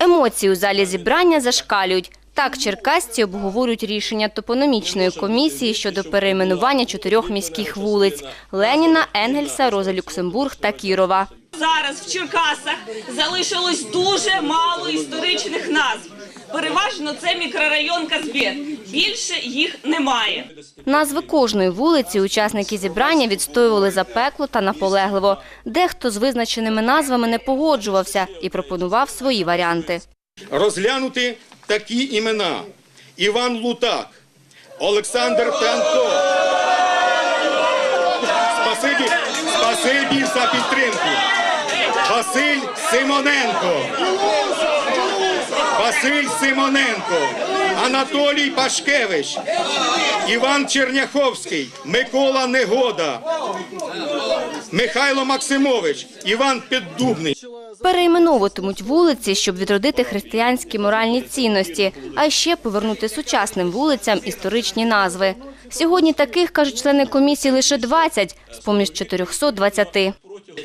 Емоції у залі зібрання зашкалюють. Так, черкасці обговорюють рішення топономічної комісії щодо перейменування чотирьох міських вулиць – Леніна, Енгельса, Роза Люксембург та Кірова. Зараз в Черкасах залишилось дуже мало історичних назв. Переважно це мікрорайон Казбет. Більше їх немає. Назви кожної вулиці учасники зібрання відстоювали запекло та наполегливо. Дехто з визначеними назвами не погоджувався і пропонував свої варіанти. розглянути такі імена: Іван Лутак, Олександр Пянко. Спасибі, спасибі за підтримку. Василь Симоненко. Василь Симоненко, Анатолій Пашкевич, Іван Черняховський, Микола Негода, Михайло Максимович, Іван Піддубний. Перейменовуватимуть вулиці, щоб відродити християнські моральні цінності, а ще повернути сучасним вулицям історичні назви. Сьогодні таких, кажуть члени комісії, лише 20 з поміж 420.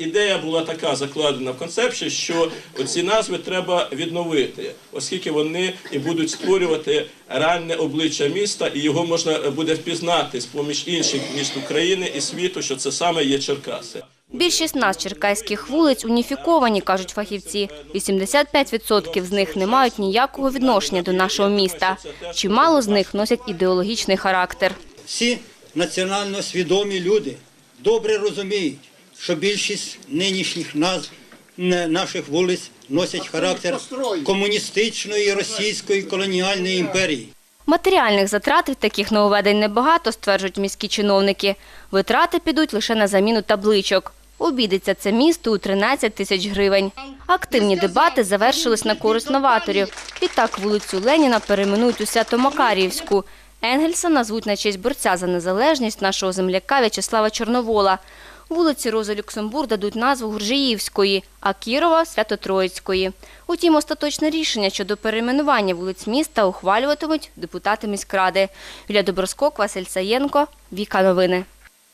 Ідея була така закладена в концепції, що ці назви треба відновити, оскільки вони і будуть створювати реальне обличчя міста, і його можна буде впізнати з поміж інших міст України і світу, що це саме є Черкаси. Більшість назв черкаських вулиць уніфіковані, кажуть фахівці. 85% з них не мають ніякого відношення до нашого міста. Чимало з них носять ідеологічний характер. Всі національно свідомі люди добре розуміють, що більшість нинішніх назв наших вулиць носять характер комуністичної російської колоніальної імперії. Матеріальних затрат від таких нововведень небагато, стверджують міські чиновники. Витрати підуть лише на заміну табличок. Обійдеться це місто у 13 тисяч гривень. Активні дебати завершились на користь новаторів. Відтак вулицю Леніна перейменують у Свято-Макаріївську. Енгельса назвуть на честь борця за незалежність нашого земляка В'ячеслава Чорновола. Вулиці Рози Люксембург дадуть назву Гуржиївської, а Кірова – Свято-Троїцької. Утім, остаточне рішення щодо перейменування вулиць міста ухвалюватимуть депутати міськради. Юлія Доброскок, Василь Саєнко, Віка Новини.